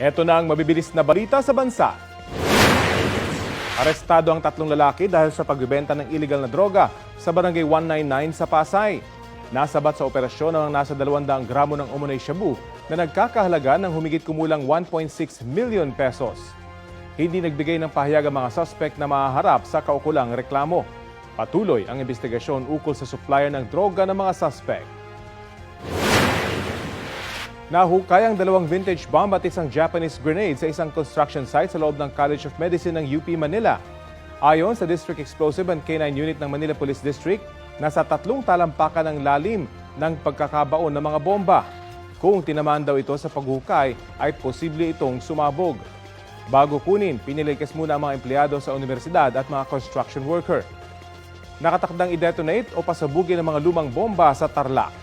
Ito na ang mabibilis na balita sa bansa. Arestado ang tatlong lalaki dahil sa pagbebenta ng illegal na droga sa barangay 199 sa Pasay. Nasabat sa operasyon ang nasa 200 gramo ng umunay shabu na nagkakahalaga ng humigit kumulang 1.6 million pesos. Hindi nagbigay ng pahayag ang mga suspect na mahaharap sa kaukulang reklamo. Patuloy ang investigasyon ukol sa supplier ng droga ng mga suspect. Nahukay ang dalawang vintage bomb at isang Japanese grenade sa isang construction site sa loob ng College of Medicine ng UP Manila. Ayon sa District Explosive and K9 Unit ng Manila Police District, nasa tatlong talampakan ng lalim ng pagkakabaon ng mga bomba. Kung tinamaan daw ito sa paghukay, ay posible itong sumabog. Bago kunin, pinilikas muna ang mga empleyado sa universidad at mga construction worker. Nakatakdang i-detonate o pasabugin ng mga lumang bomba sa Tarlac.